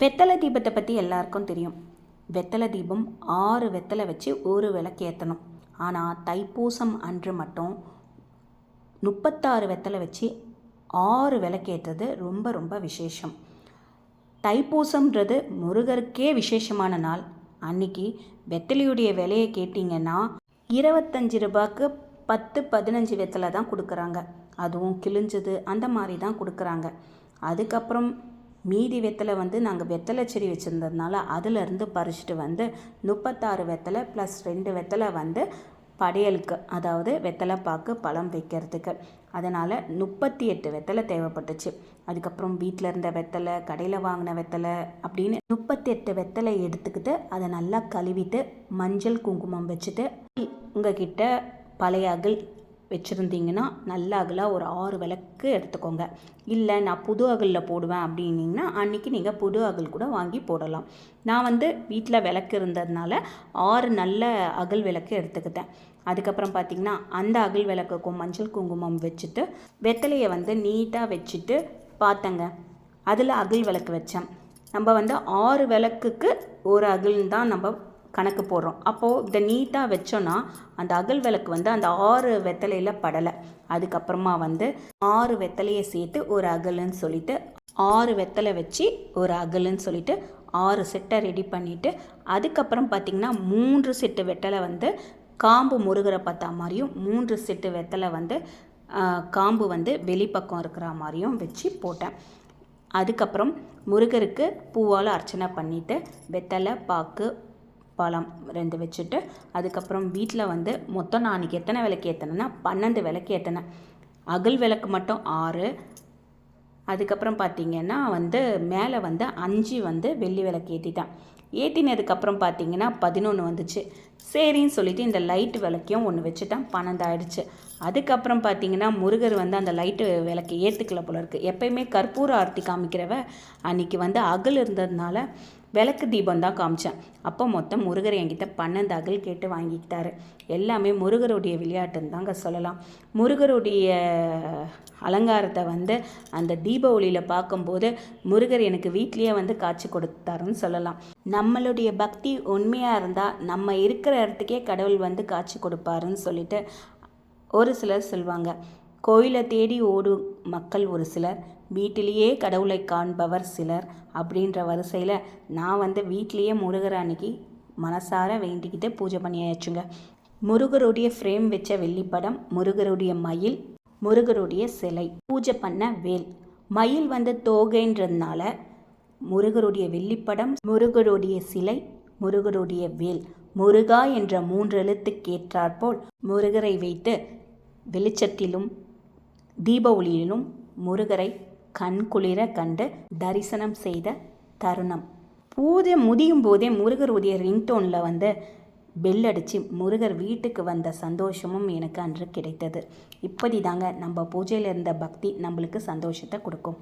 வெத்தலை தீபத்தை பற்றி எல்லாருக்கும் தெரியும். வெத்தலை தீபம் ஆறு வெத்தலை வச்சு ஒரு விளக்கு ஏற்றணும் ஆனால் தைப்பூசம் அன்று மட்டும் முப்பத்தாறு வெத்தலை வச்சு ஆறு விளக்கேற்றது ரொம்ப ரொம்ப விசேஷம். தைப்பூசம்ன்றது முருகருக்கே விசேஷமான நாள். அன்னைக்கு வெத்தலையுடைய விலையை கேட்டிங்கன்னா இருபத்தஞ்சி ரூபாய்க்கு பத்து பதினஞ்சு வெத்தலை தான் கொடுக்குறாங்க. அதுவும் கிழிஞ்சது அந்த மாதிரி தான் கொடுக்குறாங்க. அதுக்கப்புறம் மீதி வெத்தலை வந்து நாங்கள் வெத்தலை செடி வச்சுருந்ததுனால அதிலிருந்து பறிச்சுட்டு வந்து முப்பத்தாறு வெத்தலை ப்ளஸ் ரெண்டு வெத்தலை வந்து படையலுக்கு அதாவது வெத்தலை பாக்கு பழம் வைக்கிறதுக்கு. அதனால் முப்பத்தி எட்டு வெத்தலை தேவைப்பட்டுச்சு. அதுக்கப்புறம் வீட்டில் இருந்த வெத்தலை கடையில் வாங்கின வெத்தலை அப்படின்னு முப்பத்தி எட்டு வெத்தலை எடுத்துக்கிட்டு அதை நல்லா கழுவிட்டு மஞ்சள் குங்குமம் வச்சுட்டு உங்ககிட்ட பழைய அகல் வச்சுருந்தீங்கன்னா நல்ல அகலாக ஒரு ஆறு விளக்கு எடுத்துக்கோங்க. இல்லை நான் புது அகலில் போடுவேன் அப்படின்னீங்கன்னா அன்றைக்கி நீங்கள் புது அகல் கூட வாங்கி போடலாம். நான் வந்து வீட்டில் விளக்கு இருந்ததுனால ஆறு நல்ல அகல் விளக்கு எடுத்துக்கிட்டேன். அதுக்கப்புறம் பார்த்திங்கன்னா அந்த அகல் விளக்குக்கும் மஞ்சள் குங்குமம் வச்சுட்டு வெத்தலையை வந்து நீட்டாக வச்சுட்டு பார்த்தேங்க அதில் அகல் விளக்கு வச்சேன். நம்ம வந்து ஆறு விளக்குக்கு ஒரு அகல் தான் நம்ம கணக்கு போடுறோம். அப்போது இதை நீட்டாக வச்சோன்னா அந்த அகல் விளக்கு வந்து அந்த ஆறு வெத்தலையில் படலை. அதுக்கப்புறமா வந்து ஆறு வெத்தலையை சேர்த்து ஒரு அகலுன்னு சொல்லிட்டு ஆறு வெத்தலை வச்சு ஒரு அகலுன்னு சொல்லிட்டு ஆறு செட்டை ரெடி பண்ணிவிட்டு அதுக்கப்புறம் பார்த்திங்கன்னா மூன்று செட்டு வெத்தலை வந்து காம்பு முருகரை பார்த்தா மாதிரியும் மூன்று செட்டு வெத்தலை வந்து காம்பு வந்து வெளிப்பக்கம் இருக்கிற மாதிரியும் வச்சு போட்டேன். அதுக்கப்புறம் முருகருக்கு பூவால் அர்ச்சனை பண்ணிவிட்டு வெத்தலை பாக்கு பழம் ரெண்டு வச்சுட்டு அதுக்கப்புறம் வீட்டில் வந்து மொத்தம் நான் அன்றைக்கி எத்தனை விளக்கு ஏற்றினேன்னா பன்னெண்டு விளக்கு ஏற்றினேன் அகல் விளக்கு மட்டும் ஆறு. அதுக்கப்புறம் பார்த்திங்கன்னா வந்து மேலே வந்து அஞ்சு வந்து வெள்ளி விளக்கு ஏற்றிட்டேன் ஏற்றினதுக்கப்புறம் பார்த்திங்கன்னா பதினொன்று வந்துச்சு. சரின்னு சொல்லிட்டு இந்த லைட்டு விளக்கையும் ஒன்று வச்சுட்டேன். பன்னெண்டு ஆயிடுச்சு. அதுக்கப்புறம் பார்த்திங்கன்னா முருகர் வந்து அந்த லைட்டு விளக்கு ஏற்றுக்கல போல இருக்குது எப்பயுமே கற்பூர ஆர்த்தி காமிக்கிறவ அன்றைக்கி வந்து அகல் இருந்ததுனால விளக்கு தீபம் தான் காமிச்சேன். அப்போ மொத்தம் முருகர் என்கிட்ட பன்னெண்டு அகல் கேட்டு வாங்கிக்கிட்டாரு. எல்லாமே முருகருடைய விளையாட்டுன்னு தாங்க சொல்லலாம். முருகருடைய அலங்காரத்தை வந்து அந்த தீப ஒளியில் பார்க்கும்போது முருகர் எனக்கு வீட்லேயே வந்து காட்சி கொடுத்தாருன்னு சொல்லலாம். நம்மளுடைய பக்தி உண்மையாக இருந்தால் நம்ம இருக்கிற இடத்துக்கே கடவுள் வந்து காட்சி கொடுப்பாருன்னு சொல்லிட்டு ஒரு சிலர் சொல்லுவாங்க கோயிலை தேடி ஓடும் மக்கள் ஒரு சிலர் வீட்டிலேயே கடவுளை காண்பவர் சிலர் அப்படின்ற வரிசையில் நான் வந்து வீட்டிலேயே முருகர் அன்னைக்கு மனசார வேண்டிக்கிட்டு பூஜை பண்ணியாச்சுங்க. முருகருடைய ஃப்ரேம் வச்ச வெள்ளிப்படம் முருகருடைய மயில் முருகருடைய சிலை பூஜை பண்ண வேல். மயில் வந்து தோகைன்றதுனால முருகருடைய வெள்ளிப்படம் முருகருடைய சிலை முருகருடைய வேல். முருகா என்ற மூன்று எழுத்துக்கேற்றாற்போல் முருகரை வைத்து வெளிச்சத்திலும் தீப ஒளியிலும் முருகரை கண்குளிர கண்டு தரிசனம் செய்த தருணம். பூஜை முடியும் போதே முருகருடைய ரிங்டோனில் வந்து பெல் அடித்து முருகர் வீட்டுக்கு வந்த சந்தோஷமும் எனக்கு அன்று கிடைத்தது. இப்படி தாங்க நம்ம பூஜையில் இருந்த பக்தி நம்மளுக்கு சந்தோஷத்தை கொடுக்கும்.